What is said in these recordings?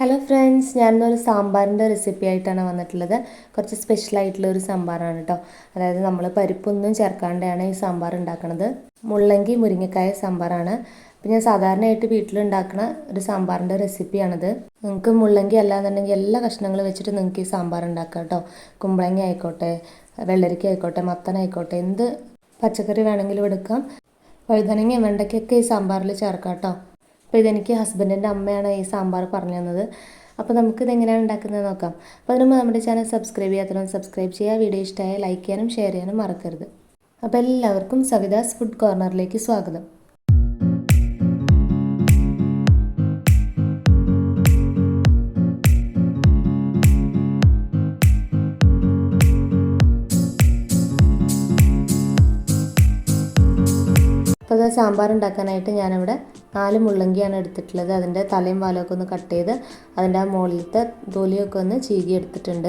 Hello friends ഞാനിന്നൊരു സാമ്പാറിന്റെ recipe ആയിട്ടാണ് വന്നിട്ടുള്ളത്. കുറച്ച് സ്പെഷ്യൽ ആയിട്ടുള്ള ഒരു സാമ്പാറാണ് കേട്ടോ അതായത് നമ്മൾ പരിപ്പൊന്നും ചേർക്കാണ്ടാണ് ഈ സാമ്പാർ ഉണ്ടാക്കുന്നത് മുള്ളങ്കി മുരിങ്ങക്കായ സാമ്പാറാണ്. അപ്പോൾ ഞാൻ സാധാരണയായിട്ട് വീട്ടിലുണ്ടാക്കുന്ന ഒരു സാമ്പാറിന്റെ റെസിപ്പിയാണിത് നിങ്ങൾക്ക് മുള്ളങ്കി അല്ലാന്നുണ്ടെങ്കിൽ എല്ലാ കഷ്ണങ്ങളും വെച്ചിട്ട് നിങ്ങൾക്ക് ഈ സാമ്പാർ ഉണ്ടാക്കാം കേട്ടോ കുമ്പളങ്ങ ആയിക്കോട്ടെ വെള്ളരിക്ക ആയിക്കോട്ടെ മത്തനായിക്കോട്ടെ എന്ത് പച്ചക്കറി വേണമെങ്കിലും എടുക്കാം. വഴുതനങ്ങ വെണ്ടയ്ക്കൊക്കെ ഈ സാമ്പാറിൽ ചേർക്കാം കേട്ടോ അപ്പോൾ ഇതെനിക്ക് ഹസ്ബൻഡിന്റെ അമ്മയാണ് ഈ സാമ്പാർ പറഞ്ഞു തന്നത്. അപ്പോൾ നമുക്കിത് എങ്ങനെയാണ് ഉണ്ടാക്കുന്നത് നോക്കാം. അപ്പോൾ അതിന് നമ്മുടെ ചാനൽ സബ്സ്ക്രൈബ് ചെയ്യാത്തവരും സബ്സ്ക്രൈബ് ചെയ്യുക. വീഡിയോ ഇഷ്ടമായ ലൈക്ക് ചെയ്യാനും ഷെയർ ചെയ്യാനും മറക്കരുത്. അപ്പോൾ എല്ലാവർക്കും സവിതാസ് ഫുഡ് കോർണറിലേക്ക് സ്വാഗതം. അപ്പോൾ സാമ്പാർ ഉണ്ടാക്കാനായിട്ട് ഞാനിവിടെ നാല് മുള്ളങ്കിയാണ് എടുത്തിട്ടുള്ളത്. അതിന്റെ തലയും വാലൊക്കെ ഒന്ന് കട്ട് ചെയ്ത് അതിന്റെ ആ മുകളിലത്തെ തൊലിയൊക്കെ ഒന്ന് ചീകി എടുത്തിട്ടുണ്ട്.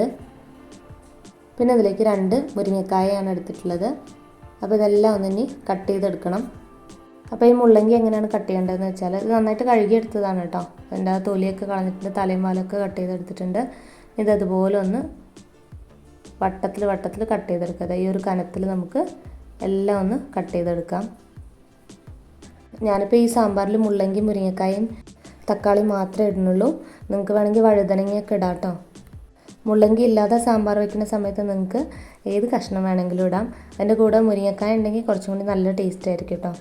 പിന്നെ അതിലേക്ക് രണ്ട് മുരിങ്ങക്കായയാണ് എടുത്തിട്ടുള്ളത്. അപ്പോൾ ഇതെല്ലാം ഒന്ന് ഇനി കട്ട് ചെയ്തെടുക്കണം. അപ്പോൾ ഈ മുള്ളങ്കി എങ്ങനെയാണ് കട്ട് ചെയ്യേണ്ടതെന്ന് വെച്ചാൽ ഇത് നന്നായിട്ട് കഴുകിയെടുത്തതാണ് കേട്ടോ. അതിന്റെ ആ തൊലിയൊക്കെ കളഞ്ഞിട്ടുണ്ട് തലയും വാലൊക്കെ കട്ട് ചെയ്തെടുത്തിട്ടുണ്ട്. ഇത് അതുപോലെ ഒന്ന് വട്ടത്തിൽ വട്ടത്തിൽ കട്ട് ചെയ്തെടുക്കുക. ഈ ഒരു കനത്തിൽ നമുക്ക് എല്ലാം ഒന്ന് കട്ട് ചെയ്തെടുക്കാം. ഞാനിപ്പോൾ ഈ സാമ്പാറിൽ മുള്ളങ്കി മുരിങ്ങക്കായും തക്കാളി മാത്രമേ ഇടുന്നുള്ളൂ. നിങ്ങൾക്ക് വേണമെങ്കിൽ വഴുതനങ്ങയൊക്കെ ഇടാം കേട്ടോ മുള്ളങ്കി ഇല്ലാതെ സാമ്പാർ വയ്ക്കുന്ന സമയത്ത് നിങ്ങൾക്ക് ഏത് കഷ്ണം വേണമെങ്കിലും ഇടാം. അതിന്റെ കൂടെ മുരിങ്ങക്കായ ഉണ്ടെങ്കിൽ കുറച്ചും കൂടി നല്ല ടേസ്റ്റ് ആയിരിക്കും കേട്ടോ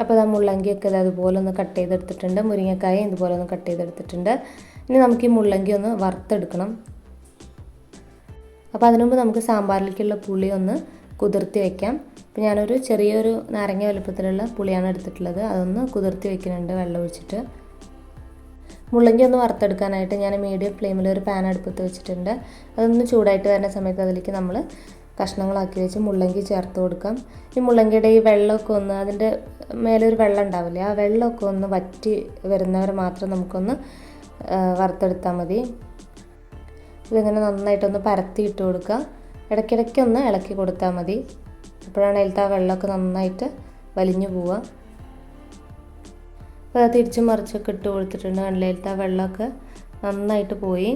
അപ്പോൾ ആ മുള്ളങ്കിയൊക്കെ അതുപോലെ ഒന്ന് കട്ട് ചെയ്തെടുത്തിട്ടുണ്ട്. മുരിങ്ങക്കായ ഇതുപോലെ ഒന്ന് കട്ട് ചെയ്തെടുത്തിട്ടുണ്ട്. ഇനി നമുക്ക് ഈ മുള്ളങ്കി ഒന്ന് വറുത്തെടുക്കണം. അപ്പോൾ അതിനു മുമ്പ് നമുക്ക് സാമ്പാറിലേക്കുള്ള പുളി ഒന്ന് കുതിർത്തി വെക്കാം. അപ്പോൾ ഞാനൊരു ചെറിയൊരു നാരങ്ങ വലുപ്പത്തിലുള്ള പുളിയാണ് എടുത്തിട്ടുള്ളത്. അതൊന്ന് കുതിർത്തി വെക്കുന്നുണ്ട് വെള്ളം ഒഴിച്ചിട്ട്. മുള്ളങ്കി ഒന്ന് വറുത്തെടുക്കാനായിട്ട് ഞാൻ മീഡിയം ഫ്ലെയിമിൽ ഒരു പാൻ അടുപ്പത്ത് വെച്ചിട്ടുണ്ട്. അതൊന്ന് ചൂടായിട്ട് വരുന്ന സമയത്ത് അതിലേക്ക് നമ്മൾ കഷ്ണങ്ങളാക്കി വെച്ച് മുള്ളങ്കി ചേർത്ത് കൊടുക്കാം. ഈ മുള്ളങ്കിയുടെ ഈ വെള്ളമൊക്കെ ഒന്ന് അതിന്റെ മേലെ ഒരു വെള്ളം ഉണ്ടാവില്ലേ ആ വെള്ളമൊക്കെ ഒന്ന് വറ്റി വരുന്നവരെ മാത്രം നമുക്കൊന്ന് വറുത്തെടുത്താൽ മതി. ഇതിങ്ങനെ നന്നായിട്ടൊന്ന് പരത്തി ഇട്ട് കൊടുക്കുക. ഇടയ്ക്കിടയ്ക്ക് ഒന്ന് ഇളക്കി കൊടുത്താൽ മതി. അപ്പോഴാണ് അതിലത്തെ ആ വെള്ളമൊക്കെ നന്നായിട്ട് വലിഞ്ഞു പോവുക. അപ്പോൾ അത് തിരിച്ചും മറിച്ചൊക്കെ ഇട്ട് കൊടുത്തിട്ടുണ്ട്. കണ്ടിലത്തെ ആ വെള്ളമൊക്കെ നന്നായിട്ട് പോയി.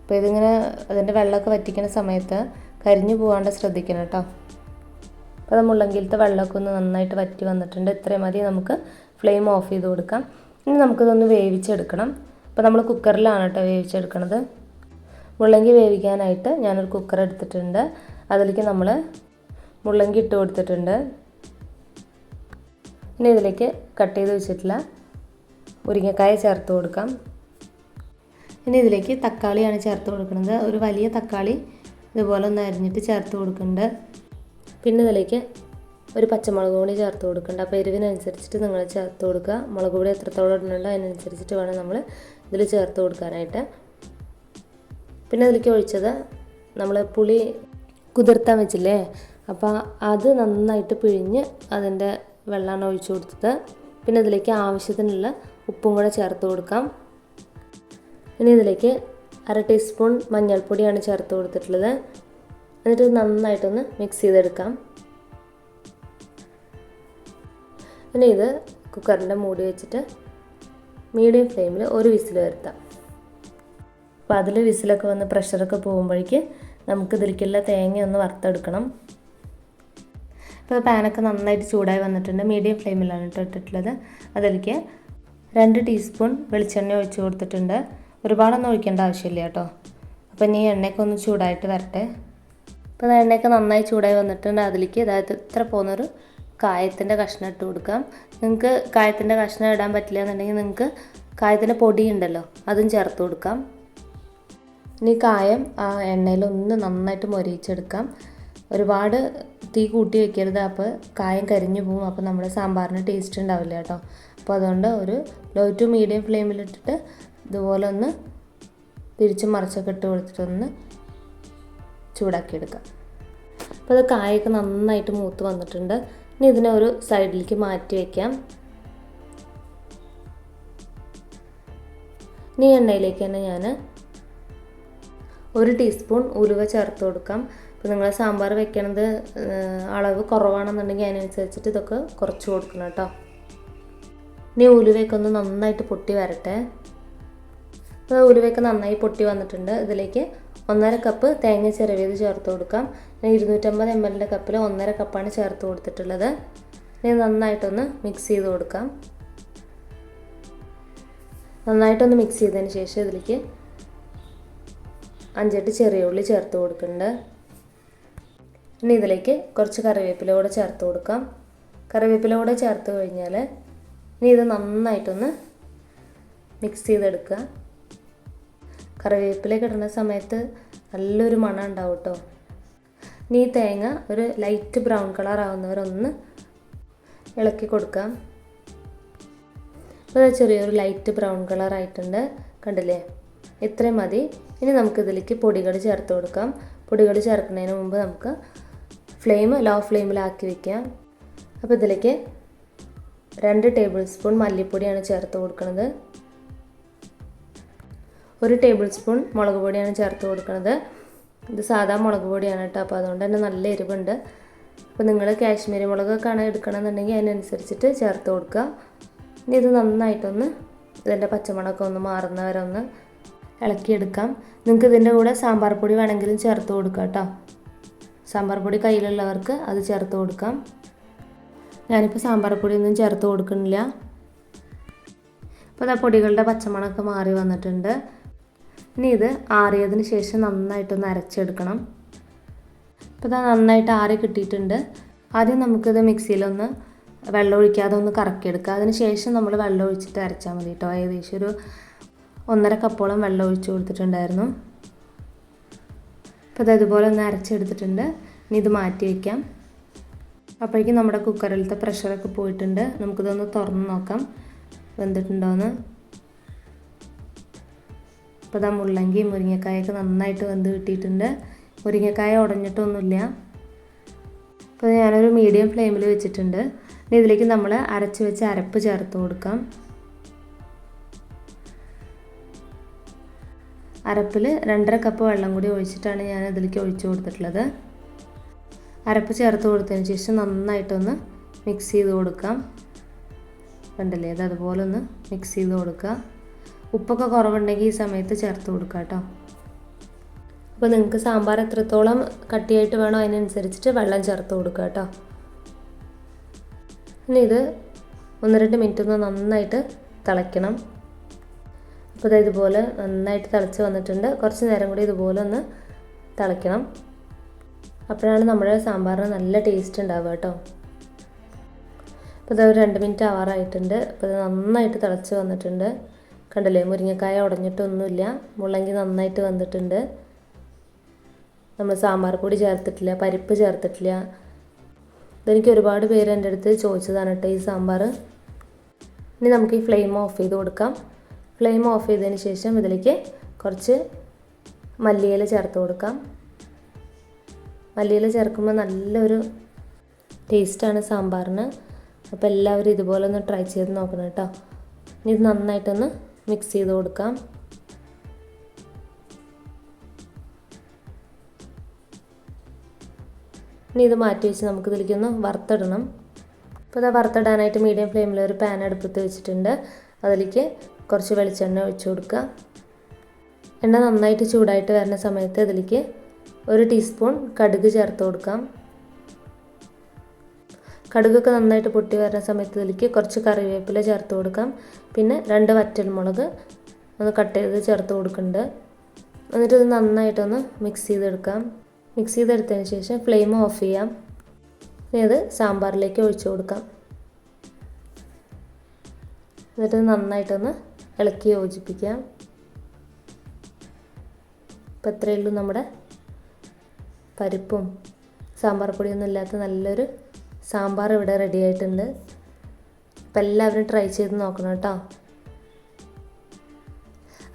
അപ്പോൾ ഇതിങ്ങനെ അതിന്റെ വെള്ളമൊക്കെ വറ്റിക്കുന്ന സമയത്ത് കരിഞ്ഞു പോകാണ്ട് ശ്രദ്ധിക്കണം കേട്ടോ. അപ്പോൾ അത് മുള്ളങ്കിലത്തെ വെള്ളമൊക്കെ ഒന്ന് നന്നായിട്ട് വറ്റി വന്നിട്ടുണ്ട്. ഇത്രയും മതി. നമുക്ക് ഫ്ലെയിം ഓഫ് ചെയ്ത് കൊടുക്കാം. ഇനി നമുക്കിതൊന്ന് വേവിച്ചെടുക്കണം. അപ്പോൾ നമ്മൾ കുക്കറിലാണ് കേട്ടോ വേവിച്ചെടുക്കണത്. മുള്ളങ്കി വേവിക്കാനായിട്ട് ഞാനൊരു കുക്കർ എടുത്തിട്ടുണ്ട്. അതിലേക്ക് നമ്മൾ മുള്ളങ്കി ഇട്ട് കൊടുത്തിട്ടുണ്ട്. ഇനി ഇതിലേക്ക് കട്ട് ചെയ്ത് വെച്ചിട്ടുള്ള മുരിങ്ങക്കായ ചേർത്ത് കൊടുക്കാം. ഇനി ഇതിലേക്ക് തക്കാളിയാണ് ചേർത്ത് കൊടുക്കുന്നത്. ഒരു വലിയ തക്കാളി ഇതുപോലെ ഒന്ന് അരിഞ്ഞിട്ട് ചേർത്ത് കൊടുക്കുന്നുണ്ട്. പിന്നെ ഇതിലേക്ക് ഒരു പച്ചമുളക് കൂടി ചേർത്ത് കൊടുക്കുന്നുണ്ട്. അപ്പോൾ എരിവിനനുസരിച്ചിട്ട് നിങ്ങൾ ചേർത്ത് കൊടുക്കുക. മുളക് പൊടി എത്രത്തോളം ഇടുന്നുണ്ടോ അതിനനുസരിച്ചിട്ട് വേണം നമ്മൾ ഇതിൽ ചേർത്ത് കൊടുക്കാനായിട്ട്. പിന്നെ അതിലേക്ക് ഒഴിച്ചത് നമ്മൾ പുളി കുതിർത്താൻ വെച്ചില്ലേ? അപ്പോൾ അത് നന്നായിട്ട് പിഴിഞ്ഞ് അതിന്റെ വെള്ളമാണ് ഒഴിച്ചു കൊടുത്തത്. പിന്നെ ഇതിലേക്ക് ആവശ്യത്തിനുള്ള ഉപ്പും കൂടെ ചേർത്ത് കൊടുക്കാം. ഇനി ഇതിലേക്ക് അര ടീസ്പൂൺ മഞ്ഞൾപ്പൊടിയാണ് ചേർത്ത് കൊടുത്തിട്ടുള്ളത്. എന്നിട്ട് നന്നായിട്ടൊന്ന് മിക്സ് ചെയ്തെടുക്കാം. ഇനി ഇത് കുക്കറിന്റെ മൂടി വെച്ചിട്ട് മീഡിയം ഫ്ലെയിമിൽ ഒരു വിസിൽ വരുത്താം. അപ്പോൾ അതിൽ വിസിലൊക്കെ വന്ന് പ്രഷറൊക്കെ പോകുമ്പോഴേക്ക് നമുക്ക് ഇതിലേക്കുള്ള തേങ്ങ ഒന്ന് വറുത്തെടുക്കണം. ഇപ്പോൾ പാനൊക്കെ നന്നായിട്ട് ചൂടായി വന്നിട്ടുണ്ട്. മീഡിയം ഫ്ലെയിമിലാണ് കേട്ടോ ഇട്ടിട്ടുള്ളത്. അതിലേക്ക് രണ്ട് ടീസ്പൂൺ വെളിച്ചെണ്ണ ഒഴിച്ച് കൊടുത്തിട്ടുണ്ട്. ഒരുപാടൊന്നും ഒഴിക്കേണ്ട ആവശ്യമില്ല കേട്ടോ. അപ്പോൾ ഇനി എണ്ണയൊക്കെ ഒന്ന് ചൂടായിട്ട് വരട്ടെ. അപ്പോൾ എണ്ണയൊക്കെ നന്നായി ചൂടായി വന്നിട്ടുണ്ട്. അതിലേക്ക് അതായത് ഇത്ര പോകുന്നൊരു കായത്തിന്റെ കഷ്ണം ഇട്ട് കൊടുക്കാം. നിങ്ങൾക്ക് കായത്തിന്റെ കഷ്ണം ഇടാൻ പറ്റില്ല എന്നുണ്ടെങ്കിൽ നിങ്ങൾക്ക് കായത്തിന്റെ പൊടി ഉണ്ടല്ലോ അതും ചേർത്ത് കൊടുക്കാം. ഇനി കായം ആ എണ്ണയിൽ ഒന്ന് നന്നായിട്ട് മൊരിയിച്ചെടുക്കാം. ഒരുപാട് തീ കൂട്ടി വെക്കരുത് അപ്പോൾ കായം കരിഞ്ഞു പോകും അപ്പോൾ നമ്മുടെ സാമ്പാറിന് ടേസ്റ്റ് ഉണ്ടാവില്ല കേട്ടോ. അപ്പോൾ അതുകൊണ്ട് ഒരു ലോ ടു മീഡിയം ഫ്ലെയിമിലിട്ടിട്ട് ഇതുപോലെ ഒന്ന് തിരിച്ച് മറിച്ചൊക്കെ ഇട്ട് കൊടുത്തിട്ടൊന്ന് ചൂടാക്കിയെടുക്കാം. അപ്പോൾ അത് കായൊക്കെ നന്നായിട്ട് മൂത്ത് വന്നിട്ടുണ്ട്. ഇനി ഇതിനെ ഒരു സൈഡിലേക്ക് മാറ്റി വയ്ക്കാം ഇനി എണ്ണയിലേക്ക് തന്നെ ഞാൻ ഒരു ടീസ്പൂൺ ഉലുവ ചേർത്ത് കൊടുക്കാം. അപ്പോൾ നിങ്ങൾ സാമ്പാർ വെക്കണത് അളവ് കുറവാണെന്നുണ്ടെങ്കിൽ അതിനനുസരിച്ചിട്ട് ഇതൊക്കെ കുറച്ച് കൊടുക്കണം കേട്ടോ. ഇനി ഉലുവയൊക്കെ ഒന്ന് നന്നായിട്ട് പൊട്ടി വരട്ടെ. അപ്പോൾ ഉലുവയൊക്കെ നന്നായി പൊട്ടി വന്നിട്ടുണ്ട്. ഇതിലേക്ക് ഒന്നര കപ്പ് തേങ്ങ ചിരവിയത് ചേർത്ത് കൊടുക്കാം. ഇരുന്നൂറ്റമ്പത് എം എല്ലിന്റെ കപ്പിൽ ഒന്നര കപ്പാണ് ചേർത്ത് കൊടുത്തിട്ടുള്ളത്. ഇനി നന്നായിട്ടൊന്ന് മിക്സ് ചെയ്ത് കൊടുക്കാം. നന്നായിട്ടൊന്ന് മിക്സ് ചെയ്തതിന് ശേഷം ഇതിലേക്ക് അഞ്ചെട്ട് ചെറിയ ഉള്ളി ചേർത്ത് കൊടുക്കുന്നുണ്ട്. ഇനി ഇതിലേക്ക് കുറച്ച് കറിവേപ്പില കൂടെ ചേർത്ത് കൊടുക്കാം. കറിവേപ്പില കൂടെ ചേർത്ത് കഴിഞ്ഞാൽ ഇനി ഇത് നന്നായിട്ടൊന്ന് മിക്സ് ചെയ്തെടുക്കുക. കറിവേപ്പില ഇടുന്ന സമയത്ത് നല്ലൊരു മണം ഉണ്ടാവും കേട്ടോ ഇനി ഈ തേങ്ങ ഒരു ലൈറ്റ് ബ്രൗൺ കളർ ആവുന്നവരൊന്ന് ഇളക്കി കൊടുക്കാം. അപ്പോൾ ചെറിയൊരു ലൈറ്റ് ബ്രൗൺ കളർ ആയിട്ടുണ്ട്. കണ്ടില്ലേ? ഇത്രയും മതി. ഇനി നമുക്ക് ഇതിലേക്ക് പൊടികൾ ചേർത്ത് കൊടുക്കാം. പൊടികൾ ചേർക്കുന്നതിന് മുമ്പ് നമുക്ക് ഫ്ലെയിം ലോ ഫ്ലെയിമിലാക്കി വയ്ക്കാം അപ്പോൾ ഇതിലേക്ക് രണ്ട് ടേബിൾ സ്പൂൺ മല്ലിപ്പൊടിയാണ് ചേർത്ത് കൊടുക്കുന്നത് ഒരു ടേബിൾ സ്പൂൺ മുളക് പൊടിയാണ് ചേർത്ത് കൊടുക്കുന്നത് ഇത് സാധാ മുളക് പൊടിയാണ് കേട്ടോ അപ്പോൾ അതുകൊണ്ട് തന്നെ നല്ല എരിവുണ്ട്. അപ്പോൾ നിങ്ങൾ കാശ്മീരി മുളകൊക്കെയാണ് എടുക്കണമെന്നുണ്ടെങ്കിൽ അതിനനുസരിച്ചിട്ട് ചേർത്ത് കൊടുക്കുക. ഇനി ഇത് നന്നായിട്ടൊന്ന് ഇതിന്റെ പച്ചമുളകൊക്കെ ഒന്ന് മാറുന്ന ഒന്ന് ഇളക്കിയെടുക്കാം. നിങ്ങൾക്ക് ഇതിന്റെ കൂടെ സാമ്പാർ പൊടി വേണമെങ്കിലും ചേർത്ത് കൊടുക്കാം കേട്ടോ. സാമ്പാർ പൊടി കയ്യിലുള്ളവർക്ക് അത് ചേർത്ത് കൊടുക്കാം. ഞാനിപ്പോൾ സാമ്പാർ പൊടിയൊന്നും ചേർത്ത് കൊടുക്കുന്നില്ല. അപ്പോൾ ആ പൊടികളുടെ പച്ചമണമൊക്കെ മാറി വന്നിട്ടുണ്ട്. ഇനി ഇത് ആറിയതിന് ശേഷം നന്നായിട്ടൊന്ന് അരച്ചെടുക്കണം. അപ്പോൾ ഇതാ നന്നായിട്ട് ആറി കിട്ടിയിട്ടുണ്ട്. ആദ്യം നമുക്കിത് മിക്സിയിലൊന്ന് വെള്ളം ഒഴിക്കാതെ ഒന്ന് കറക്കിയെടുക്കുക അതിന് ശേഷം നമ്മൾ വെള്ളം ഒഴിച്ചിട്ട് അരച്ചാൽ മതി കേട്ടോ. ഏകദേശം ഒരു ഒന്നര കപ്പോളം വെള്ളം ഒഴിച്ച് കൊടുത്തിട്ടുണ്ടായിരുന്നു. അപ്പോൾ അത് അതുപോലെ ഒന്ന് അരച്ചെടുത്തിട്ടുണ്ട്. ഇനി ഇത് മാറ്റി വയ്ക്കാം അപ്പോഴേക്കും നമ്മുടെ കുക്കറിലത്തെ പ്രഷറൊക്കെ പോയിട്ടുണ്ട്. നമുക്കിതൊന്ന് തുറന്ന് നോക്കാം. വെന്തിട്ടുണ്ടോയെന്ന് അപ്പോൾ ഇതാ മുള്ളങ്കി മുരിങ്ങക്കായൊക്കെ നന്നായിട്ട് വെന്ത് കിട്ടിയിട്ടുണ്ട്. മുരിങ്ങക്കായ ഉടഞ്ഞിട്ടൊന്നുമില്ല. അപ്പോൾ ഞാനൊരു മീഡിയം ഫ്ലെയിമിൽ വെച്ചിട്ടുണ്ട്. ഇനി ഇതിലേക്ക് നമ്മൾ അരച്ച് വെച്ച് അരപ്പ് ചേർത്ത് കൊടുക്കാം. അരപ്പിൽ രണ്ടര കപ്പ് വെള്ളം കൂടി ഒഴിച്ചിട്ടാണ് ഞാൻ അതിലേക്ക് ഒഴിച്ചു കൊടുത്തിട്ടുള്ളത്. അരപ്പ് ചേർത്ത് കൊടുത്തതിന് ശേഷം നന്നായിട്ടൊന്ന് മിക്സ് ചെയ്ത് കൊടുക്കാം. കണ്ടില്ലേ? അത് അതുപോലെ ഒന്ന് മിക്സ് ചെയ്ത് കൊടുക്കുക. ഉപ്പൊക്കെ കുറവുണ്ടെങ്കിൽ ഈ സമയത്ത് ചേർത്ത് കൊടുക്കുക കേട്ടോ. അപ്പോൾ നിങ്ങൾക്ക് സാമ്പാർ എത്രത്തോളം കട്ടിയായിട്ട് വേണോ അതിനനുസരിച്ചിട്ട് വെള്ളം ചേർത്ത് കൊടുക്കുക കേട്ടോ. ഇനി ഇത് ഒന്ന് രണ്ട് മിനിറ്റ് ഒന്ന് നന്നായിട്ട് തിളയ്ക്കണം. അപ്പോൾ ഇതാ ഇതുപോലെ നന്നായിട്ട് തിളച്ച് വന്നിട്ടുണ്ട്. കുറച്ച് നേരം കൂടി ഇതുപോലെ ഒന്ന് തിളയ്ക്കണം. അപ്പോഴാണ് നമ്മുടെ സാമ്പാറിന് നല്ല ടേസ്റ്റ് ഉണ്ടാവുക കേട്ടോ. അപ്പോൾ ഇത് ഒരു രണ്ട് മിനിറ്റ് ആവാറായിട്ടുണ്ട്. അപ്പോൾ ഇത് നന്നായിട്ട് തിളച്ച് വന്നിട്ടുണ്ട്. കണ്ടില്ലേ മുരിങ്ങക്കായ ഉടഞ്ഞിട്ടൊന്നുമില്ല. മുള്ളങ്കി നന്നായിട്ട് വന്നിട്ടുണ്ട്. നമ്മൾ സാമ്പാർ പൊടി ചേർത്തിട്ടില്ല പരിപ്പ് ചേർത്തിട്ടില്ല. ഇതെനിക്ക് ഒരുപാട് പേര് എന്റെ അടുത്ത് ചോദിച്ചതാണ് കേട്ടോ ഈ സാമ്പാർ ഇനി നമുക്ക് ഈ ഫ്ലെയിം ഓഫ് ചെയ്ത് കൊടുക്കാം. ഫ്ലെയിം ഓഫ് ചെയ്തതിന് ശേഷം ഇതിലേക്ക് കുറച്ച് മല്ലിയില ചേർത്ത് കൊടുക്കാം. മല്ലിയില ചേർക്കുമ്പോൾ നല്ലൊരു ടേസ്റ്റാണ് സാമ്പാറിന്. അപ്പോൾ എല്ലാവരും ഇതുപോലെ ഒന്ന് ട്രൈ ചെയ്ത് നോക്കണം കേട്ടോ. ഇനി ഇത് നന്നായിട്ടൊന്ന് മിക്സ് ചെയ്ത് കൊടുക്കാം. ഇനി ഇത് മാറ്റി വെച്ച് നമുക്ക് ഇതിലേക്കൊന്ന് വറുത്തിടണം. അപ്പോൾ ഇതാ വറുത്തിടാനായിട്ട് മീഡിയം ഫ്ലെയിമിൽ ഒരു പാൻ അടുപ്പത്ത് വെച്ചിട്ടുണ്ട്. അതിലേക്ക് കുറച്ച് വെളിച്ചെണ്ണ ഒഴിച്ചു കൊടുക്കുക. എണ്ണ നന്നായിട്ട് ചൂടായിട്ട് വരുന്ന സമയത്ത് അതിലേക്ക് ഒരു ടീസ്പൂൺ കടുക് ചേർത്ത് കൊടുക്കാം. കടുകൊക്കെ നന്നായിട്ട് പൊട്ടി വരുന്ന സമയത്ത് ഇതിലേക്ക് കുറച്ച് കറിവേപ്പില ചേർത്ത് കൊടുക്കാം. പിന്നെ രണ്ട് വറ്റൽമുളക് ഒന്ന് കട്ട് ചെയ്ത് ചേർത്ത് കൊടുക്കുന്നുണ്ട്. എന്നിട്ട് ഇത് നന്നായിട്ടൊന്ന് മിക്സ് ചെയ്തെടുക്കാം. മിക്സ് ചെയ്തെടുത്തതിന് ശേഷം ഫ്ലെയിം ഓഫ് ചെയ്യാം. ഇനി അത് സാമ്പാറിലേക്ക് ഒഴിച്ചു കൊടുക്കാം. എന്നിട്ട് നന്നായിട്ടൊന്ന് ഇളക്കി യോജിപ്പിക്കാം ഇപ്പം ഇത്രയേ ഉള്ളൂ നമ്മുടെ പരിപ്പും സാമ്പാർ പൊടിയൊന്നും ഇല്ലാത്ത നല്ലൊരു സാമ്പാർ ഇവിടെ റെഡി ആയിട്ടുണ്ട്. അപ്പം എല്ലാവരും ട്രൈ ചെയ്ത് നോക്കണം കേട്ടോ.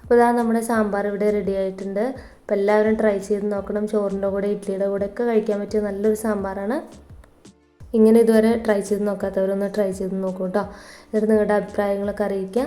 അപ്പോൾ ഇതാ നമ്മുടെ സാമ്പാർ ഇവിടെ റെഡി ആയിട്ടുണ്ട്. അപ്പോൾ എല്ലാവരും ട്രൈ ചെയ്ത് നോക്കണം. ചോറിന്റെ കൂടെ ഇഡ്ഡലിയുടെ കൂടെ ഒക്കെ കഴിക്കാൻ പറ്റിയ നല്ലൊരു സാമ്പാറാണ്. ഇങ്ങനെ ഇതുവരെ ട്രൈ ചെയ്ത് നോക്കാത്തവരൊന്ന് ട്രൈ ചെയ്ത് നോക്കൂ കേട്ടോ. എന്നിട്ട് നിങ്ങളുടെ അഭിപ്രായങ്ങളൊക്കെ അറിയിക്കുക.